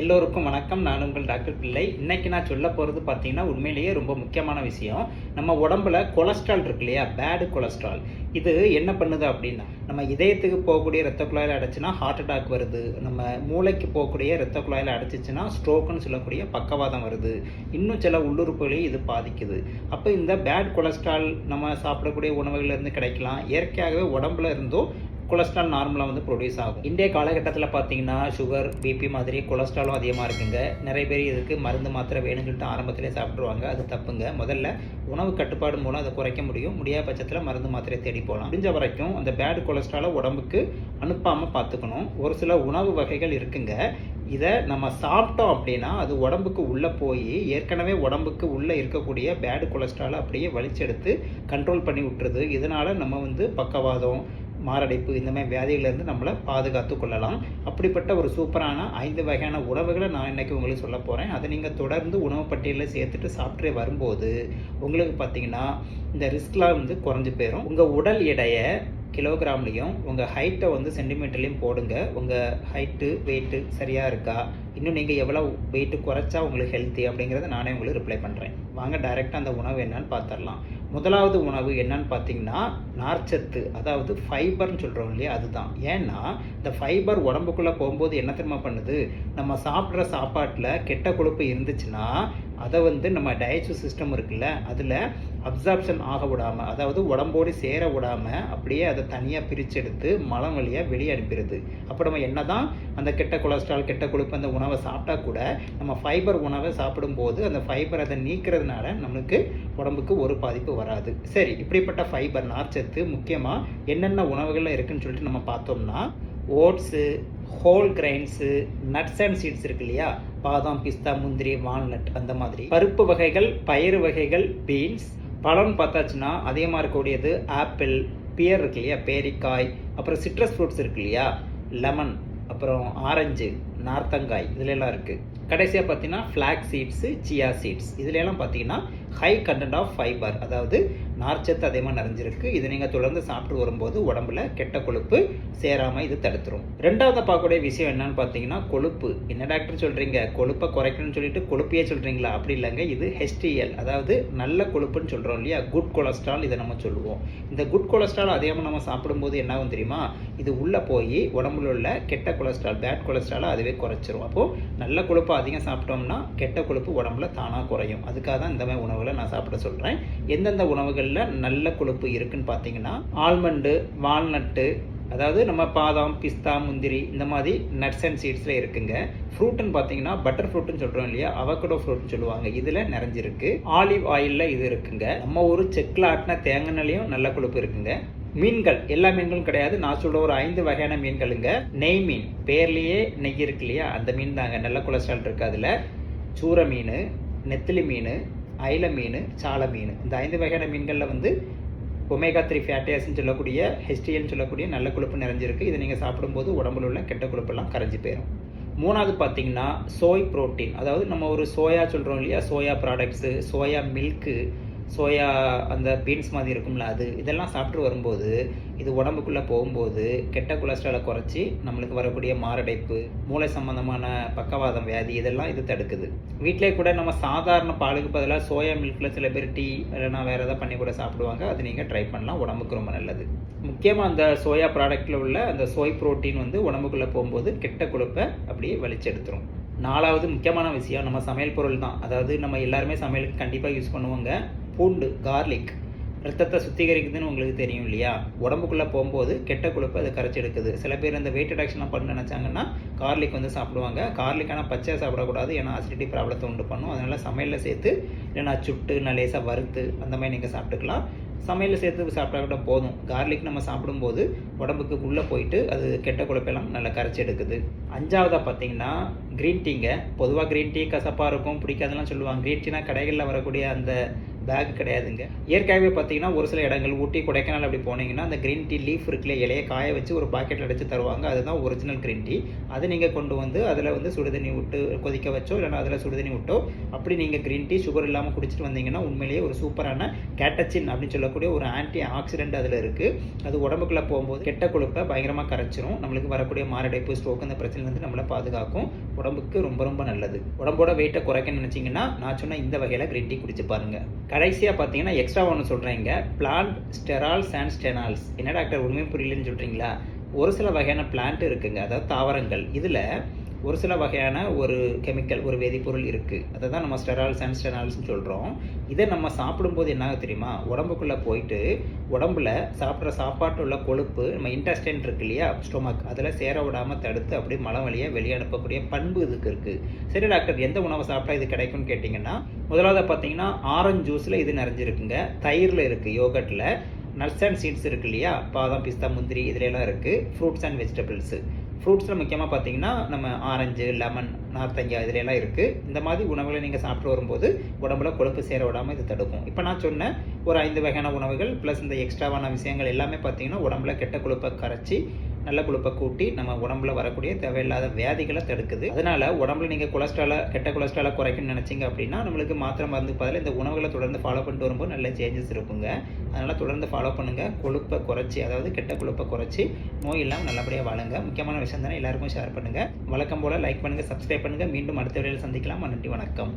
எல்லோருக்கும் வணக்கம். நான் உங்கள் டாக்டர் பிள்ளை. இன்னைக்கு நான் சொல்ல போகிறது பார்த்தீங்கன்னா உண்மையிலேயே ரொம்ப முக்கியமான விஷயம். நம்ம உடம்புல கொலஸ்ட்ரால் இருக்கு இல்லையா? பேடு கொலஸ்ட்ரால் இது என்ன பண்ணுது அப்படின்னா நம்ம இதயத்துக்கு போகக்கூடிய ரத்த குழாயில் அடைச்சுன்னா ஹார்ட் அட்டாக் வருது. நம்ம மூளைக்கு போகக்கூடிய ரத்த குழாயில் அடைச்சிச்சுன்னா ஸ்ட்ரோக்குன்னு சொல்லக்கூடிய பக்கவாதம் வருது. இன்னும் சில உள்ளுறுப்புகளையும் இது பாதிக்குது. அப்போ இந்த பேட் கொலஸ்ட்ரால் நம்ம சாப்பிடக்கூடிய உணவுகள்லேருந்து கிடைக்கலாம். இயற்கையாகவே உடம்புல இருந்தும் கொலஸ்ட்ரால் நார்மலாக வந்து ப்ரொடியூஸ் ஆகும். இன்றைய காலகட்டத்தில் பார்த்தீங்கன்னா சுகர் பிபி மாதிரி கொலஸ்ட்ராலும் அதிகமாக இருக்குங்க. நிறைய பேர் இதுக்கு மருந்து மாத்திரை வேணும்னு சொல்லிட்டு ஆரம்பத்திலே சாப்பிட்ருவாங்க அது தப்புங்க. முதல்ல உணவு கட்டுப்பாடு மூலம் அதை குறைக்க முடியும். முடியாத பட்சத்தில் மருந்து மாத்திரை தேடி போகலாம். முடிஞ்ச வரைக்கும் அந்த பேட் கொலஸ்ட்ராலை உடம்புக்கு அனுப்பாமல் பார்த்துக்கணும் ஒரு சில உணவு வகைகள் இருக்குங்க. இதை நம்ம சாப்பிட்டோம் அப்படின்னா அது உடம்புக்கு உள்ளே போய் ஏற்கனவே உடம்புக்கு உள்ளே இருக்கக்கூடிய பேடு கொலஸ்ட்ராலை அப்படியே வலிச்செடுத்து கண்ட்ரோல் பண்ணி விட்டுருது. இதனால் நம்ம வந்து பக்கவாதம் மாரடைப்பு இந்த மாதிரி வியாதிகளிலிருந்து நம்மளை பாதுகாத்து கொள்ளலாம். அப்படிப்பட்ட ஒரு சூப்பரான ஐந்து வகையான உணவுகளை நான் இன்னைக்கு உங்களுக்கு சொல்ல போகிறேன் அதை நீங்கள் தொடர்ந்து உணவு பட்டியலில் சேர்த்துட்டு சாப்பிட்டு வரும்போது உங்களுக்கு பார்த்தீங்கன்னா இந்த ரிஸ்க்லாம் வந்து குறைஞ்சு போயிடும் உங்கள் உடல் எடையை கிலோகிராம்லேயும் உங்கள் ஹைட்டை வந்து சென்டிமீட்டர்லேயும் போடுங்க. உங்கள் ஹைட்டு வெயிட்டு சரியாக இருக்கா? இன்னும் நீங்கள் எவ்வளோ வெயிட்டு குறைச்சா உங்களுக்கு ஹெல்த்தி அப்படிங்கிறத நானே உங்களுக்கு ரிப்ளை பண்ணுறேன் வாங்க டைரெக்டாக அந்த உணவு என்னன்னு பார்த்துடலாம். முதலாவது உணவு என்னன்னு பார்த்தீங்கன்னா நார்ச்சத்து அதாவது ஃபைபர்னு சொல்கிறோம் இல்லையா அதுதான். ஏன்னா இந்த ஃபைபர் உடம்புக்குள்ளே போகும்போது என்ன தெரியுமா பண்ணுது? நம்ம சாப்பிட்ற சாப்பாட்டில் கெட்ட கொழுப்பு இருந்துச்சுன்னா அதை வந்து நம்ம டைஜஸ்ட் சிஸ்டம் இருக்குல்ல அதில் அப்சார்ப்ஷன் ஆக விடாமல் அதாவது உடம்போடு சேர விடாமல் அப்படியே அதை தனியாக பிரிச்செடுத்து மலம் வழியாக வெளியே அனுப்பிடுது. அப்போ நம்ம என்ன தான் அந்த கெட்ட கொலஸ்ட்ரால் கெட்ட கொழுப்பு அந்த உணவை சாப்பிட்டா கூட நம்ம ஃபைபர் உணவை சாப்பிடும்போது அந்த ஃபைபர் அதை நீக்கிறதுனால நம்மளுக்கு உடம்புக்கு ஒரு பாதிப்பு வராது. சரி இப்படிப்பட்ட ஃபைபர் நார்ச்சத்து முக்கியமாக என்னென்ன உணவுகளில் இருக்குன்னு சொல்லிட்டு நம்ம பார்த்தோம்னா oats whole grains nuts and seeds இருக்கு இல்லையா? பாதாம் பிஸ்தா முந்திரி வால்நட் அந்த மாதிரி. பருப்பு வகைகள் பயிறு வகைகள் பீன்ஸ் பழம்னு பார்த்தாச்சுன்னா அதிகமாக இருக்கக்கூடியது ஆப்பிள் பியர் இருக்கு இல்லையா? பேரிக்காய் அப்புறம் சிட்ரஸ் ஃப்ரூட்ஸ் இருக்கு இல்லையா? லெமன் அப்புறம் ஆரஞ்சு நார்த்தங்காய் இதுலெல்லாம் இருக்குது கடைசியாக பார்த்தீங்கன்னா ஃப்ளாக் சீட்ஸு சியா சீட்ஸ் இதுலலாம் பார்த்தீங்கன்னா ஹை கண்டென்ட் ஆஃப் ஃபைபர் அதாவது நார்ச்சத்து அதிகமாக நிறைஞ்சிருக்கு. இது நீங்கள் தொடர்ந்து சாப்பிட்டு வரும்போது உடம்புல கெட்ட கொழுப்பு சேராமல் இது தடுத்துரும். ரெண்டாவது பார்க்கக்கூடிய விஷயம் என்னன்னு பார்த்தீங்கன்னா கொழுப்பு. என்ன டாக்டர் சொல்கிறீங்க கொழுப்பை குறைக்கணும்னு சொல்லிட்டு கொழுப்பையே சொல்கிறீங்களா அப்படி இல்லைங்க. இது ஹெச்டிஎல் அதாவது நல்ல கொழுப்புன்னு சொல்கிறோம் இல்லையா? குட் கொலஸ்ட்ரால் இதை நம்ம சொல்லுவோம். இந்த குட் கொலஸ்ட்ரால் அதிகமாக நம்ம சாப்பிடும்போது என்ன ஆகும் தெரியுமா? இது உள்ளே போய் உடம்புல உள்ள கெட்ட கொலஸ்ட்ரால் பேட் கொலஸ்ட்ராலை அதுவே குறைச்சிரும். அப்போது நல்ல கொழுப்பாக அதிகம் சாப்பிட்டோம்னா கெட்ட கொழுப்பு உடம்புல தானாக குறையும். அதுக்காக தான் இந்த மாதிரி உணவுகளை நான் சாப்பிட சொல்கிறேன் எந்தெந்த உணவுகளில் நல்ல கொழுப்பு இருக்குன்னு பார்த்தீங்கன்னா ஆல்மண்டு வால்நட்டு அதாவது நம்ம பாதாம் பிஸ்தா முந்திரி இந்த மாதிரி நட்ஸ் அண்ட் சீட்ஸில் இருக்குங்க. ஃப்ரூட்டுன்னு பார்த்தீங்கன்னா பட்டர் ஃப்ரூட்டுன்னு சொல்கிறோம் இல்லையா? அவகடோ ஃப்ரூட்னு சொல்லுவாங்க. இதில் நிறைஞ்சிருக்கு. ஆலிவ் ஆயிலில் இது இருக்குங்க. நம்ம ஒரு செக்கில் ஆட்டின தேங்காய்லையும் நல்ல கொழுப்பு இருக்குங்க. மீன்கள் எல்லா மீன்களும் கிடையாது. நான் சொல்ற ஒரு ஐந்து வகையான மீன்களுங்க. நெய் மீன் பேர்லேயே நெய் இருக்கு இல்லையா? அந்த மீன் தாங்க. நல்ல கொலஸ்ட்ரால் இருக்குது அதில். சூர மீன் நெத்திலி மீன் ஐல மீன் சால மீன். இந்த ஐந்து வகையான மீன்களில் வந்து ஒமேகா த்ரீ ஃபேட்டி சொல்லக்கூடிய ஹெச்டிஎல்னு சொல்லக்கூடிய நல்ல கொழுப்பு நிறைஞ்சிருக்கு. இதை நீங்கள் சாப்பிடும்போது உடம்புல உள்ள கெட்ட கொழுப்பெல்லாம் கரைஞ்சி போயிடும் மூணாவது பார்த்தீங்கன்னா சோய் புரோட்டீன் அதாவது நம்ம ஒரு சோயா சொல்கிறோம் இல்லையா? Soya products soya milk soya அந்த பீன்ஸ் மாதிரி இருக்கும்ல அது இதெல்லாம் சாப்பிட்டு வரும்போது இது உடம்புக்குள்ளே போகும்போது கெட்ட கொலஸ்ட்ராலை குறைச்சி நம்மளுக்கு வரக்கூடிய மாரடைப்பு மூளை சம்பந்தமான பக்கவாதம் வியாதி இதெல்லாம் இது தடுக்குது. வீட்டிலே கூட நம்ம சாதாரண பாலுக்கு பதிலாக சோயா மில்கில் சில பேர் டீ இல்லைனா வேறு எதாவது பண்ணி கூட சாப்பிடுவாங்க. அது நீங்கள் ட்ரை பண்ணலாம். உடம்புக்கு ரொம்ப நல்லது. முக்கியமாக அந்த சோயா ப்ராடக்ட்டில் உள்ள அந்த சோய் ப்ரோட்டீன் வந்து உடம்புக்குள்ளே போகும்போது கெட்ட கொழுப்பை அப்படியே வலிச்செடுத்துரும் நாலாவது முக்கியமான விஷயம் நம்ம சமையல் பொருள் தான். அதாவது நம்ம எல்லாருமே சமையலுக்கு கண்டிப்பாக யூஸ் பண்ணுவோங்க. பூண்டு கார்லிக் ரத்தத்தை சுத்திகரிக்குதுன்னு உங்களுக்கு தெரியும் இல்லையா? உடம்புக்குள்ளே போகும்போது கெட்ட கொழுப்பு அதை கரைச்சி எடுக்குது. சில பேர் இந்த வெயிட் ரிடக்ஷன்லாம் பண்ண நினச்சாங்கன்னா கார்லிக் வந்து சாப்பிடுவாங்க. கார்லிக் ஆனால் சாப்பிடக்கூடாது ஏன்னா அசிடிட்டி ப்ராப்ளத்தை உண்டு பண்ணும். அதனால் சமையலில் சேர்த்து இல்லைனா சுட்டு நான் லேசாக வறுத்து அந்த மாதிரி நீங்கள் சாப்பிட்டுக்கலாம். சமையலில் சேர்த்து சாப்பிட்டா கூட போதும். கார்லிக் நம்ம சாப்பிடும்போது உடம்புக்கு உள்ளே போயிட்டு அது கெட்ட கொழுப்பெல்லாம் நல்லா கரைச்சி எடுக்குது. அஞ்சாவதாக பார்த்தீங்கன்னா க்ரீன் டீங்க பொதுவாக க்ரீன் டீ கசப்பாக இருக்கும் பிடிக்காதெல்லாம் சொல்லுவாங்க. க்ரீன் டீனா கடைகளில் வரக்கூடிய அந்த பேக் கிடையாதுங்க. இயற்கையாகவே பார்த்தீங்கன்னா ஒரு சில இடங்கள் ஊட்டி கொடைக்கானல் அப்படி போனீங்கன்னா அந்த க்ரீன் டீ லீஃப் இருக்குல்ல இலையை காய வச்சு ஒரு பாக்கெட்டில் அடித்து தருவாங்க. அதுதான் ஒரிஜினல் க்ரீன் டீ அதை நீங்கள் கொண்டு வந்து அதில் வந்து சுடுதண்ணி விட்டு கொதிக்க வச்சோ இல்லைனா அதில் சுடுதண்ணி விட்டோ அப்படி நீங்கள் க்ரீன் டீ சுகர் இல்லாமல் குடிச்சிட்டு வந்தீங்கன்னா உண்மையிலேயே ஒரு சூப்பரான கேட்டச்சின் அப்படின்னு சொல்லக்கூடிய ஒரு ஆன்டி ஆக்சிடென்ட் அதில் இருக்குது அது உடம்புக்குள்ளே போகும்போது கெட்ட கொழுப்பை பயங்கரமாக கரைச்சிரும். நம்மளுக்கு வரக்கூடிய மாரடைப்பு ஸ்ட்ரோக் அந்த பிரச்சனைலேருந்து நம்மளை பாதுகாக்கும். உடம்புக்கு ரொம்ப ரொம்ப நல்லது. உடம்போட வெயிட்டை குறைக்க நினச்சிங்கன்னா நான் சொன்ன இந்த வகையில் க்ரீன் டீ குடிச்சு பாருங்க. கடைசியாக பார்த்தீங்கன்னா எக்ஸ்ட்ரா ஒன்று சொல்கிறேங்க பிளான்ட் ஸ்டெரால்ஸ் அண்ட் ஸ்டெனால்ஸ் என்ன டாக்டர் உண்மையும் புரியலன்னு சொல்கிறீங்களா ஒரு சில வகையான பிளான்ட் இருக்குங்க. அதாவது தாவரங்கள். இதில் ஒரு சில வகையான ஒரு கெமிக்கல் ஒரு வேதிப்பொருள் இருக்குது அதை தான் நம்ம ஸ்டெரால்ஸ் அண்ட் ஸ்டெரால்ஸ்னு சொல்கிறோம் இதை நம்ம சாப்பிடும்போது என்ன தெரியுமா? உடம்புக்குள்ளே போயிட்டு உடம்புல சாப்பிட்ற சாப்பாட்டில் உள்ள கொழுப்பு நம்ம இன்டெஸ்டைன் இருக்கு இல்லையா? ஸ்டொமக் அதில் சேர விடாமல் தடுத்து அப்படியே மலம் வழியாக வெளியே அனுப்பக்கூடிய பண்பு இதுக்கு இருக்குது சரி டாக்டர் எந்த உணவை சாப்பிட்டா இது கிடைக்கும்னு கேட்டிங்கன்னா முதலாவது பார்த்தீங்கன்னா ஆரஞ்சு ஜூஸில் இது நிறைஞ்சிருக்குங்க. தயிரில் இருக்குது யோகட்டில் நட்ஸ் அண்ட் சீட்ஸ் இருக்கு இல்லையா? பாதாம் பிஸ்தா முந்திரி இதுலலாம் இருக்குது ஃப்ரூட்ஸ் அண்ட் வெஜிடபிள்ஸு ஃப்ரூட்ஸில் முக்கியமாக பார்த்தீங்கன்னா நம்ம ஆரஞ்சு லெமன் நார்த்தங்காய் இதுலலாம் இருக்குது இந்த மாதிரி உணவுகளை நீங்கள் சாப்பிட்டு வரும்போது உடம்புல கொழுப்பு சேர விடாமல் இது தடுக்கும். இப்போ நான் சொன்ன ஒரு ஐந்து வகையான உணவுகள் ப்ளஸ் இந்த எக்ஸ்ட்ராவான விஷயங்கள் எல்லாமே பார்த்தீங்கன்னா உடம்புல கெட்ட கொழுப்பை கரைச்சி நல்ல கொழுப்பை கூட்டி நம்ம உடம்புல வரக்கூடிய தேவையில்லாத வியாதிகளை தடுக்குது. அதனால உடம்புல நீங்கள் கொலஸ்ட்ராலை கெட்ட கொலஸ்ட்ராலை குறைக்கணும்னு நினச்சிங்க அப்படின்னா நம்மளுக்கு மாத்திரை மருந்து பதில் இந்த உணவுகளை தொடர்ந்து ஃபாலோ பண்ணிட்டு வரும்போது நல்ல சேஞ்சஸ் இருக்குங்க. அதனால் தொடர்ந்து ஃபாலோ பண்ணுங்கள் கொழுப்பை குறைச்சி அதாவது கெட்ட கொழுப்பை குறைச்சி நோய் இல்லாமல் நல்லபடியாக வாழுங்க. முக்கியமான விஷயம் தானே எல்லாருக்கும் ஷேர் பண்ணுங்கள் வழக்கம் போல் லைக் பண்ணுங்கள் சப்ஸ்கிரைப் பண்ணுங்கள் மீண்டும் அடுத்த வரையில் சந்திக்கலாம். நன்றி வணக்கம்.